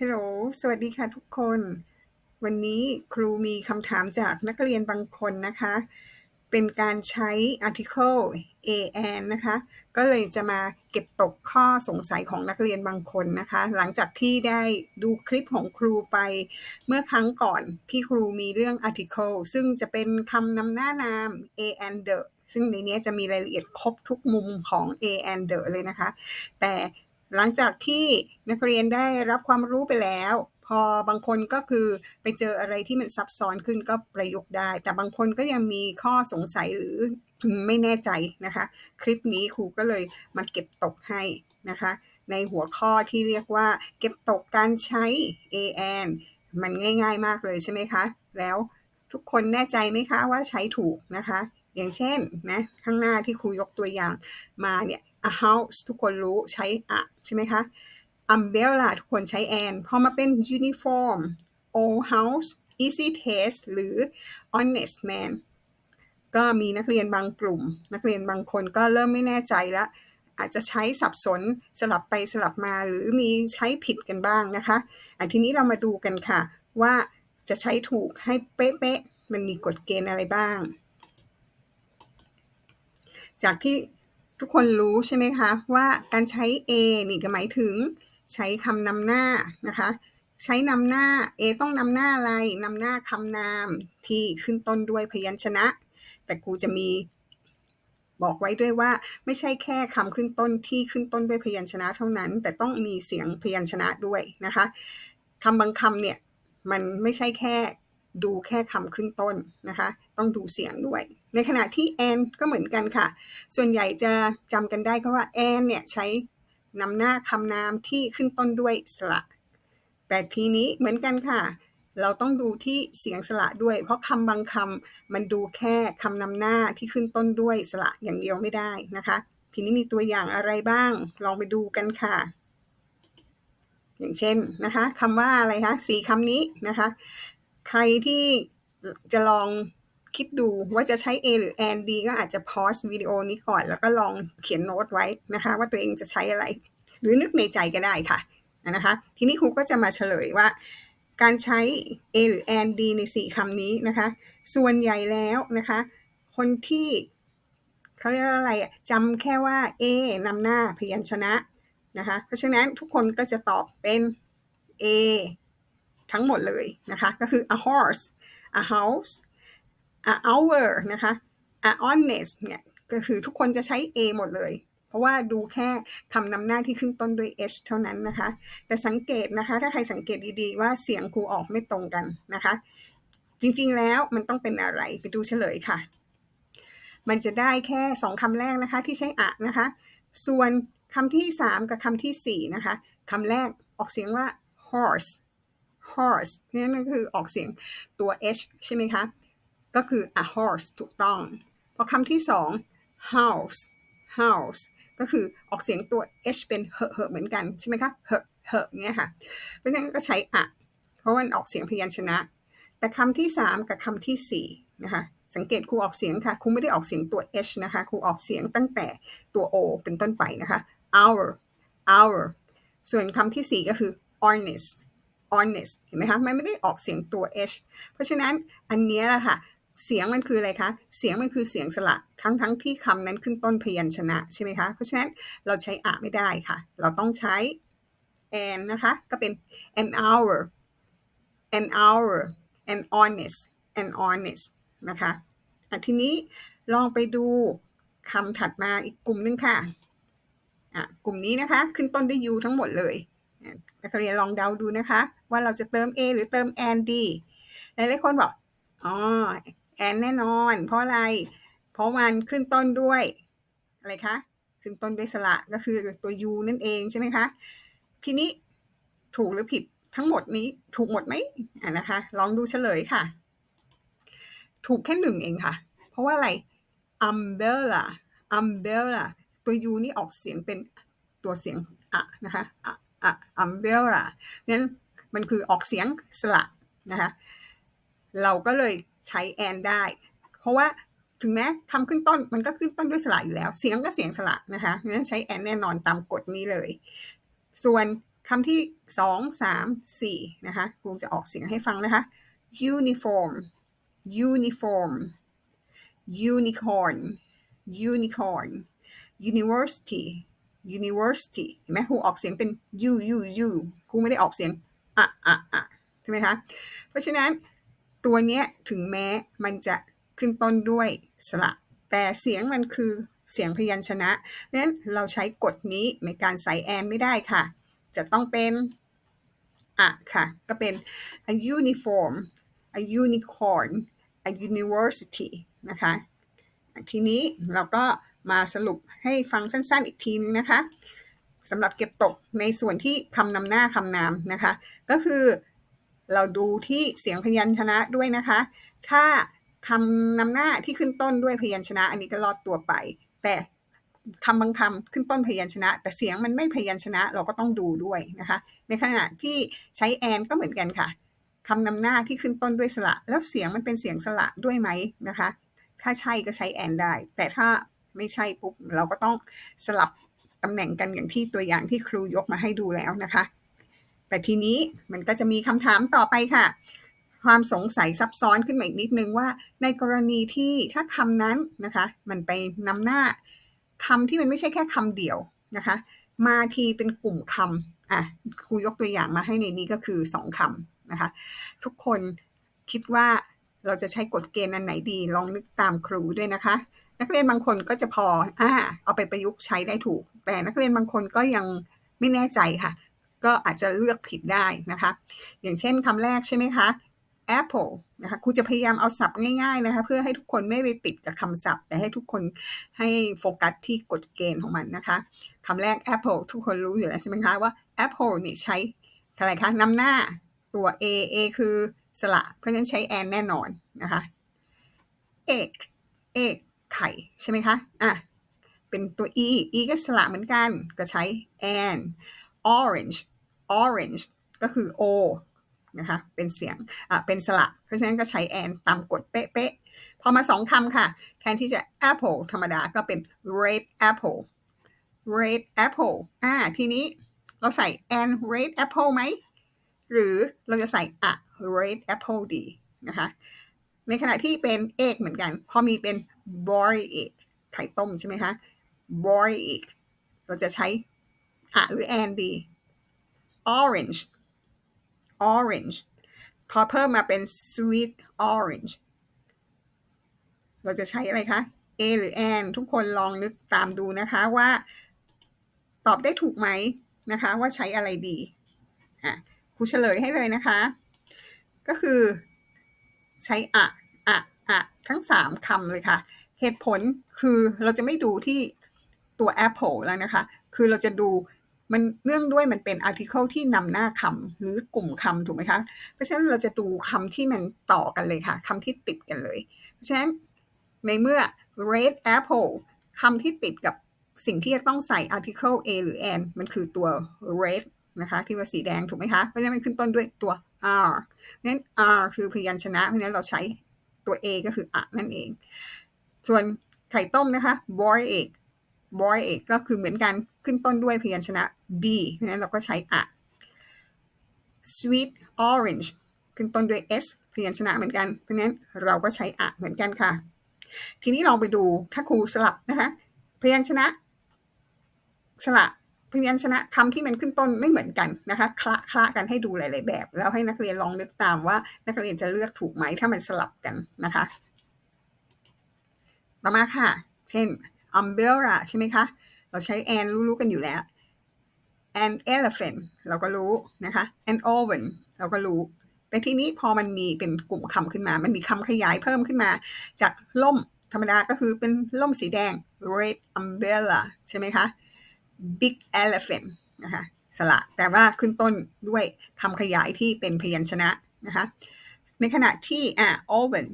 ฮัลโหล สวัสดีค่ะทุกคน วันนี้ครูมีคำถามจากนักเรียนบางคนนะคะ เป็นการใช้ article an นะคะ ก็เลยจะมาเก็บตกข้อสงสัยของนักเรียนบางคนนะคะ หลังจากที่ได้ดูคลิปของครูไปเมื่อครั้งก่อนที่ครูมีเรื่อง article ซึ่งจะเป็นคำนำหน้านาม a and the ซึ่งในนี้จะมีรายละเอียดครบทุกมุมของ a and the เลยนะคะ แต่ หลังจากที่นักเรียนได้รับความรู้ไปแล้ว พอบางคนก็คือไปเจออะไรที่มันซับซ้อนขึ้นก็ประยุกต์ได้ แต่บางคนก็ยังมีข้อสงสัยหรือไม่แน่ใจนะคะ คลิปนี้ครูก็เลยมาเก็บตกให้นะคะ ในหัวข้อที่เรียกว่า เก็บตกการใช้ an มันง่าย ๆ มากเลยใช่ไหมคะ แล้วทุกคนแน่ใจไหมคะว่าใช้ถูกนะคะ อย่างเช่นนะข้างหน้าที่ครูยกตัวอย่างมาเนี่ย a house ทุกคนรู้ใช้ a ใช่ไหมคะ umbrella ทุกคนใช้ an พอมาเป็น uniform old house easy taste หรือ honest man ก็มีนักเรียนบางกลุ่ม นักเรียนบางคนก็เริ่มไม่แน่ใจแล้วอาจจะใช้สับสนสลับไปสลับมาหรือมีใช้ผิดกันบ้างนะคะอันทีนี้เรามาดูกันค่ะ ว่าจะใช้ถูกให้เป๊ะๆมันมีกฎเกณฑ์อะไรบ้าง จากที่ ทุกคนรู้ใช่ไหมคะว่าการใช้ a นี่ก็หมายถึงใช้คำนำหน้านะคะ ใช้นำหน้า a ต้องนำหน้าอะไรนำหน้าคำนามที่ขึ้นต้นด้วยพยัญชนะ แต่ครูจะมีบอกไว้ด้วยว่าไม่ใช่แค่คำขึ้นต้นที่ขึ้นต้นด้วยพยัญชนะเท่านั้น แต่ต้องมีเสียงพยัญชนะด้วยนะคะคำบางคำเนี่ยมันไม่ใช่แค่ ดูแค่คำขึ้นต้นนะคะ ต้องดูเสียงด้วย ในขณะที่แอนก็เหมือนกันค่ะ ส่วนใหญ่จะจำกันได้เพราะว่าแอนเนี่ยใช้นำหน้าคำนามที่ขึ้นต้นด้วยสระ แต่ทีนี้เหมือนกันค่ะ เราต้องดูที่เสียงสระด้วย เพราะคำบางคำมันดูแค่คำนำหน้าที่ขึ้นต้นด้วยสระอย่างเดียวไม่ได้นะคะ ทีนี้มีตัวอย่างอะไรบ้าง ลองไปดูกันค่ะ อย่างเช่นนะคะคำว่าอะไรคะสี่คำนี้นะคะ ใครที่จะลองคิดดูว่าจะใช้ A หรือ and ดีก็อาจจะพอสวิดีโอนี้ก่อน แล้วก็ลองเขียนโน้ตไว้นะคะ ว่าตัวเองจะใช้อะไร หรือนึกในใจก็ได้ค่ะนะคะ ทีนี้ครูก็จะมาเฉลยว่า การใช้ A หรือ and ดีใน 4คำนี้นะคะ ส่วนใหญ่แล้วนะคะ คนที่เขาเรียกว่าอะไรจำแค่ว่า A นำหน้าพยัญชนะนะคะ เพราะฉะนั้นทุกคนก็จะตอบเป็น A ทั้งหมดเลยนะคะก็คือ a horse a house a hour นะคะ a honest เนี่ยก็คือทุกคนจะใช้ a หมดเลย เพราะว่าดูแค่คำนำหน้าที่ขึ้นต้นด้วย h เท่านั้นนะคะ แต่สังเกตนะคะ ถ้าใครสังเกตดีๆ ว่าเสียงครูออกไม่ตรงกันนะคะ จริงๆแล้วมันต้องเป็นอะไรไปดูเฉลยค่ะ มันจะได้แค่ 2คำแรกนะคะที่ใช้อะนะคะ ส่วนคำที่ 3 กับคำที่ 4 นะคะคำแรกออกเสียงว่า horse horse นี่มันคือออกเสียงตัว h ใช่ไหมคะ ก็คือ a horse ถูกต้อง พอคำที่สอง house house ก็คือออกเสียงตัว h เป็นเหอะเหอะเหมือนกันใช่ไหมคะเหอะเหอะเนี่ยค่ะ เพราะฉะนั้นก็ใช้อะ เพราะมันออกเสียงพยัญชนะ แต่คำที่สามกับคำที่สี่นะคะสังเกตครูออกเสียงค่ะ ครูไม่ได้ออกเสียงตัว h นะคะ ครูออกเสียงตั้งแต่ตัว o เป็นต้นไปนะคะ our our ส่วนคำที่สี่ก็คือ honest honest เห็นไหมคะมันไม่ได้ออกเสียงตัว h เพราะฉะนั้นอันนี้แหละค่ะเสียงมันคืออะไรคะ เสียงมันคือเสียงสระทั้งทั้งที่คำนั้นขึ้นต้นพยัญชนะใช่ไหมคะ เพราะฉะนั้นเราใช้อะไม่ได้ค่ะ เราต้องใช้ an นะคะ ก็เป็น an hour an hour an honest an honest นะคะอะทีนี้ลองไปดูคำถัดมาอีกกลุ่มนึงค่ะ อะ กลุ่มนี้นะคะ ขึ้นต้นด้วย u ทั้งหมดเลย นักเรียนลองเดาดูนะคะ ว่าเราจะเติม a หรือเติม and ดีหลายๆคนบอกอ๋อ and แน่นอน เพราะอะไร เพราะมันขึ้นต้นด้วยอะไรคะขึ้นต้นด้วยสระก็คือตัว u นั่นเองใช่ไหมคะ ทีนี้ถูกหรือผิดทั้งหมดนี้ถูกหมดไหมอะนะคะ ลองดูเฉลยค่ะ ถูกแค่หนึ่งเองค่ะ เพราะว่าอะไร umbrella umbrella ตัว u นี่ออกเสียงเป็นตัวเสียงอะนะคะอะ umbrella นั้นมันคือออกเสียงสระนะคะเราก็เลยใช้ and ได้ เพราะว่าถึงแม้คำขึ้นต้นมันก็ขึ้นต้นด้วยสระอยู่แล้ว เสียงก็เสียงสระนะคะงั้นใช้ and แน่นอนตามกฎนี้เลย ส่วนคำที่สองสามสี่นะคะครูจะออกเสียงให้ฟังนะคะ uniform uniform unicorn unicorn university university เห็นไหมครูออกเสียงเป็น u u u ครูไม่ได้ออกเสียงอะอะอะใช่ไหมคะ เพราะฉะนั้นตัวเนี้ยถึงแม้มันจะขึ้นต้นด้วยสระ แต่เสียงมันคือเสียงพยัญชนะนั้นเราใช้กฎนี้ในการใส่แอนไม่ได้ค่ะ จะต้องเป็นอะค่ะ ก็เป็น a uniform a unicorn a university นะคะ ทีนี้เราก็ มาสรุปให้ฟังสั้นๆอีกทีนึงนะคะสำหรับเก็บตกในส่วนที่คำนำหน้าคำนามนะคะ ก็คือเราดูที่เสียงพยัญชนะด้วยนะคะ ถ้าคำนำหน้าที่ขึ้นต้นด้วยพยัญชนะ อันนี้ก็รอดตัวไป แต่คำบางคำขึ้นต้นพยัญชนะ แต่เสียงมันไม่พยัญชนะเราก็ต้องดูด้วยนะคะ ในขณะที่ใช้แอนก็เหมือนกันค่ะคำนำหน้าที่ขึ้นต้นด้วยสระ แล้วเสียงมันเป็นเสียงสระด้วยไหมนะคะ ถ้าใช่ก็ใช้แอนได้ แต่ถ้า ไม่ใช่ปุ๊บเราก็ต้องสลับตำแหน่งกันอย่างที่ตัวอย่างที่ครูยกมาให้ดูแล้วนะคะ แต่ทีนี้มันก็จะมีคำถามต่อไปค่ะ ความสงสัยซับซ้อนขึ้นมาอีกนิดนึงว่า ในกรณีที่ถ้าคำนั้นนะคะ มันไปนำหน้าคำที่มันไม่ใช่แค่คำเดียวนะคะ มาทีเป็นกลุ่มคำอะครูยกตัวอย่างมาให้ในนี้ก็คือสองคำนะคะ ทุกคนคิดว่าเราจะใช้กฎเกณฑ์อันไหนดี ลองนึกตามครูด้วยนะคะ นักเรียนบางคนก็จะพออ่าเอาไปประยุกต์ใช้ได้ถูก แต่นักเรียนบางคนก็ยังไม่แน่ใจค่ะ ก็อาจจะเลือกผิดได้นะคะ อย่างเช่นคำแรกใช่ไหมคะ apple นะคะครูจะพยายามเอาศัพท์ง่ายๆนะคะ เพื่อให้ทุกคนไม่ไปติดกับคำศัพท์ แต่ให้ทุกคนให้โฟกัสที่กฎเกณฑ์ของมันนะคะคำแรก apple ทุกคนรู้อยู่แล้วใช่ไหมคะว่า apple นี่ใช้อะไรคะนำหน้าตัว a a คือสระเพราะฉะนั้นใช้ and แน่นอนนะคะ egg egg ไข่ใช่ไหมคะ อะ เป็นตัว e e ก็สระเหมือนกัน ก็ใช้ and orange orange ก็คือ o นะคะ เป็นเสียง อะ เป็นสระ เพราะฉะนั้นก็ใช้ and ตามกฎเป๊ะๆ พอมาสองคำค่ะ แทนที่จะ apple ธรรมดาก็เป็น red apple red apple อ่า ทีนี้เราใส่ and red apple ไหม หรือเราจะใส่อะ red apple ดีนะคะ ในขณะที่เป็น egg เหมือนกัน พอมีเป็น boy egg ไข่ต้มใช่ไหมคะ boy egg เราจะใช้อะหรือ and ดี orange orange พอเพิ่มมาเป็น sweet orange เราจะใช้อะไรคะ A หรือ and ทุกคนลองนึกตามดูนะคะว่าตอบได้ถูกไหมนะคะว่าใช้อะไรดีอะครูเฉลยให้เลยนะคะ ก็คือ ใช้อะอะอะทั้ง3คำเลยค่ะ เหตุผลคือเราจะไม่ดูที่ตัว Apple แล้วนะคะ คือเราจะดูมันเนื่องด้วยมันเป็น article ที่นำหน้าคำหรือกลุ่มคำถูกไหมคะ เพราะฉะนั้นเราจะดูคำที่มันต่อกันเลยค่ะคำที่ติดกันเลย เพราะฉะนั้นในเมื่อ red apple คำที่ติดกับสิ่งที่จะต้องใส่ article a หรือ an มันคือตัว red นะคะ ที่ว่าสีแดงถูกไหมคะ เพราะฉะนั้นมันขึ้นต้นด้วยตัว r นั้น r คือพยัญชนะ เพราะนั้นเราใช้ตัว a ก็คืออะนั่นเอง ส่วนไข่ต้มนะคะ boy egg boy egg ก็คือเหมือนกันขึ้นต้นด้วยพยัญชนะ b เพราะนั้นเราก็ใช้อะ sweet orange ขึ้นต้นด้วย s พยัญชนะเหมือนกัน เพราะฉะนั้นเราก็ใช้อะเหมือนกันค่ะ ทีนี้ลองไปดูถ้าครูสลับนะคะ พยัญชนะสละ พยัญชนะคำที่มันขึ้นต้นไม่เหมือนกันนะคะคละคละกันให้ดูหลาย ๆ แบบ แล้วให้นักเรียนลองนึกตามว่า นักเรียนจะเลือกถูกไหมถ้ามันสลับกันนะคะ ต่อมาค่ะ เช่น umbrella ใช่ไหมคะ เราใช้ and รู้ๆกันอยู่แล้ว and elephant เราก็รู้นะคะ and oven เราก็รู้ แต่ทีนี้พอมันมีเป็นกลุ่มคำขึ้นมา มันมีคำขยายเพิ่มขึ้นมา จากล่มธรรมดาก็คือเป็นล่มสีแดง red umbrella ใช่ไหมคะ big elephant นะคะสระแต่ว่าขึ้นต้นด้วยคำขยายที่เป็นพยัญชนะนะคะในขณะที่อะ oven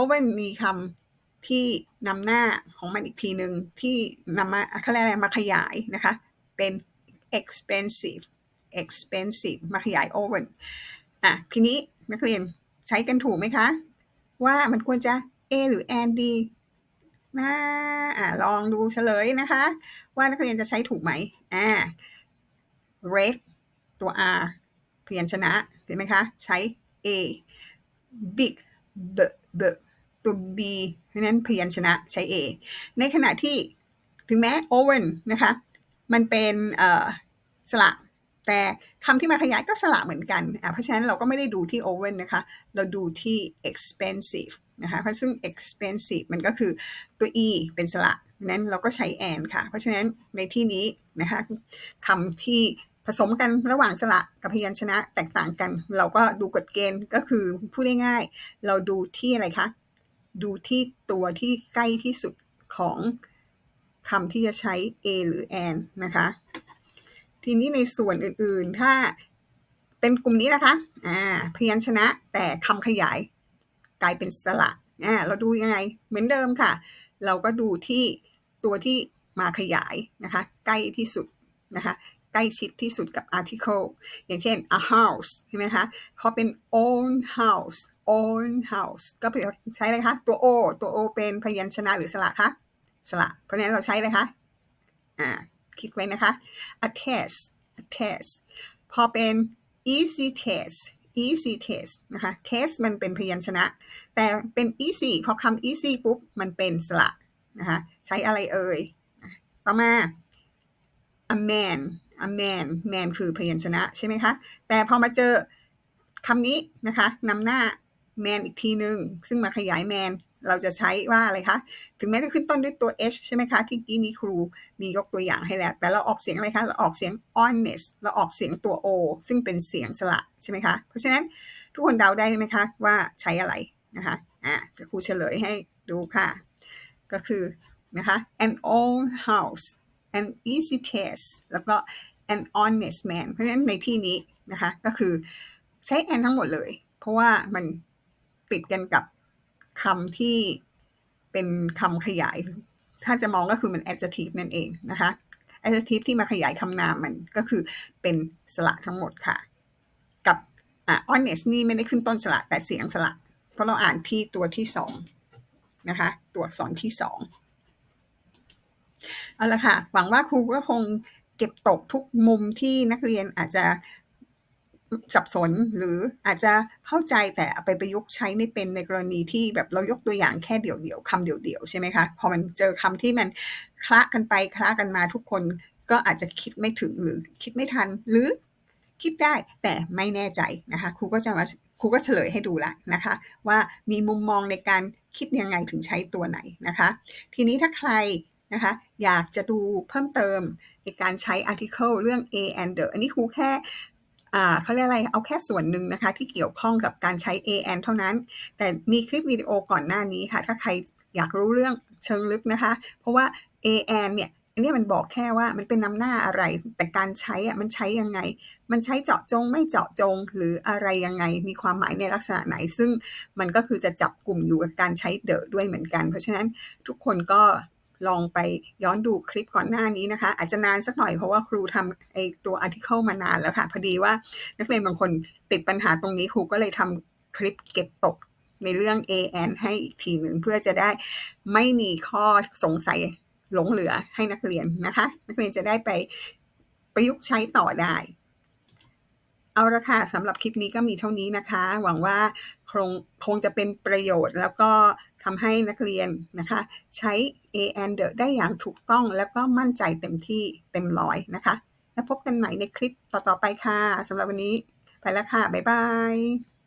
oven มีคำที่นำหน้าของมันอีกทีหนึ่งที่นำมาเขาเรียกอะไรมาขยายนะคะเป็น expensive expensive มาขยาย oven อะทีนี้นักเรียนใช้กันถูกไหมคะ ว่ามันควรจะ A หรือ and ดี นะอ่าลองดูเฉลยนะคะ ว่านักเรียนจะใช้ถูกไหมอ่า red ตัว R พยัญชนะเห็นไหมคะ ใช้ A big b b ตัว B เพราะนั้นเพียัญชนะใช้ A ในขณะที่ถึงแม้ oven นะคะ มันเป็นสระแต่คำที่มาขยายก็สระเหมือนกัน เพราะฉะนั้นเราก็ไม่ได้ดูที่ oven นะคะ เราดูที่ expensive นะคะเพราะซึ่ง expensive มันก็คือตัว e เป็นสระนั้นเราก็ใช้ and ค่ะ เพราะฉะนั้นในที่นี้นะคะคำที่ผสมกันระหว่างสระกับพยัญชนะแตกต่างกัน เราก็ดูกฎเกณฑ์ก็คือพูดง่ายๆเราดูที่อะไรคะ ดูที่ตัวที่ใกล้ที่สุดของคำที่จะใช้ a หรือ and นะคะ ทีนี้ในส่วนอื่นๆถ้าเป็นกลุ่มนี้นะคะอ่าพยัญชนะแต่คำขยาย กลายเป็นสระอ่าเราดูยังไงเหมือนเดิมค่ะ เราก็ดูที่ตัวที่มาขยายนะคะใกล้ที่สุดนะคะใกล้ชิดที่สุดกับ article อย่างเช่น a house ใช่ไหมคะพอเป็น own house own house ก็ใช้อะไรคะ ตัว o ตัว o เป็นพยัญชนะหรือสระคะสระเพราะฉะนั้นเราใช้เลยคะอ่าคิดไว้นะคะ a test a test พอเป็น easy test easy test นะคะ test มันเป็นพยัญชนะ แต่เป็น easy พอคำ easy ปุ๊บ มันเป็นสระนะคะใช้อะไรเอ่ย ต่อมา a man a man man คือพยัญชนะใช่ไหมคะ แต่พอมาเจอคำนี้นะคะนำหน้า man อีกทีหนึ่งซึ่งมาขยาย man เราจะใช้ว่าอะไรคะ ถึงแม้จะขึ้นต้นด้วยตัว h ใช่ไหมคะ ที่กี้นี้ครูมียกตัวอย่างให้แล้ว แต่เราออกเสียงอะไรคะ เราออกเสียง honest เราออกเสียงตัว o ซึ่งเป็นเสียงสระใช่ไหมคะ เพราะฉะนั้นทุกคนเดาได้ไหมคะ ว่าใช้อะไรนะคะ อ่าจะครูเฉลยให้ดูค่ะ ก็คือนะคะ an old house an easy taste แล้วก็ an honest man เพราะฉะนั้นในที่นี้นะคะ ก็คือใช้ an ทั้งหมดเลย เพราะว่ามันติดกันกับ คำที่เป็นคำขยาย ถ้าจะมองก็คือมัน adjective นั่นเองนะคะ adjective ที่มาขยายคำนามมันก็คือเป็นสระทั้งหมดค่ะ กับอะ honest นี่ไม่ได้ขึ้นต้นสระแต่เสียงสระเพราะเราอ่านที่ตัวที่สองนะคะ ตัวอักษรที่สองเอาละค่ะ หวังว่าครูก็คงเก็บตกทุกมุมที่นักเรียนอาจจะ สับสนหรืออาจจะเข้าใจแต่ไปประยุกต์ใช้ไม่เป็นในกรณีที่แบบเรายกตัวอย่างแค่เดี่ยวๆคำเดี่ยวๆใช่ไหมคะพอมันเจอคำที่มันคละกันไปคละกันมาทุกคนก็อาจจะคิดไม่ถึงหรือคิดไม่ทันหรือคิดได้แต่ไม่แน่ใจนะคะครูก็จะมาครูก็เฉลยให้ดูละนะคะ ว่ามีมุมมองในการคิดยังไงถึงใช้ตัวไหนนะคะ ทีนี้ถ้าใครนะคะอยากจะดูเพิ่มเติมในการใช้ article เรื่อง a and the อันนี้ครูแค่ เขาเรียกอะไรเอาแค่ส่วนหนึ่งนะคะ ที่เกี่ยวข้องกับการใช้ AN เท่านั้น แต่มีคลิปวิดีโอก่อนหน้านี้ค่ะ ถ้าใครอยากรู้เรื่องเชิงลึกนะคะ เพราะว่า AN เนี่ยอันนี้มันบอกแค่ว่ามันเป็นนำหน้าอะไร แต่การใช้อะมันใช้ยังไง มันใช้เจาะจงไม่เจาะจงหรืออะไรยังไง มีความหมายในลักษณะไหน ซึ่งมันก็คือจะจับกลุ่มอยู่กับการใช้เดอะด้วยเหมือนกัน เพราะฉะนั้นทุกคนก็ ลองไปย้อนดูคลิปก่อนหน้านี้นะคะ อาจจะนานสักหน่อยเพราะว่าครูทำไอตัวอาร์ติเคิลมานานแล้วค่ะ พอดีว่านักเรียนบางคนติดปัญหาตรงนี้ครูก็เลยทำคลิปเก็บตกในเรื่อง AN ให้อีกทีหนึ่งเพื่อจะได้ไม่มีข้อสงสัยหลงเหลือให้นักเรียนนะคะ นักเรียนจะได้ไปประยุกต์ใช้ต่อได้ เอาละค่ะสำหรับคลิปนี้ก็มีเท่านี้นะคะ หวังว่าคงคงจะเป็นประโยชน์แล้วก็ ทำให้นักเรียนนะคะใช้ A and the ได้อย่างถูกต้องแล้วก็มั่นใจเต็มที่เต็มร้อยนะคะ แล้วพบกันใหม่ในคลิปต่อๆไปค่ะสำหรับวันนี้ ไปแล้วค่ะ บ๊ายบาย